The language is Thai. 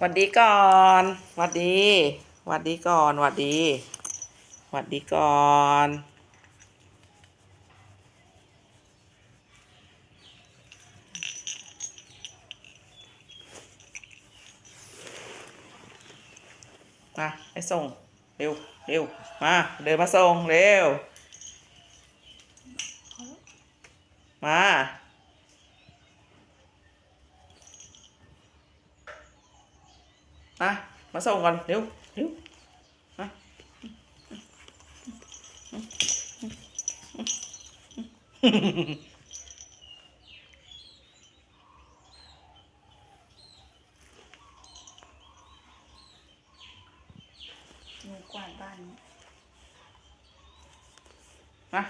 หวัดดีก่อนหวัดดีหวัดดีก่อนหวัดดีหวัดดีก่อนมาไปส่ง เร็วเร็วมาเดินมาส่งเร็ว มา มามาส่งก่อนเร็วเร็วมาหนูกวาดบ้านมา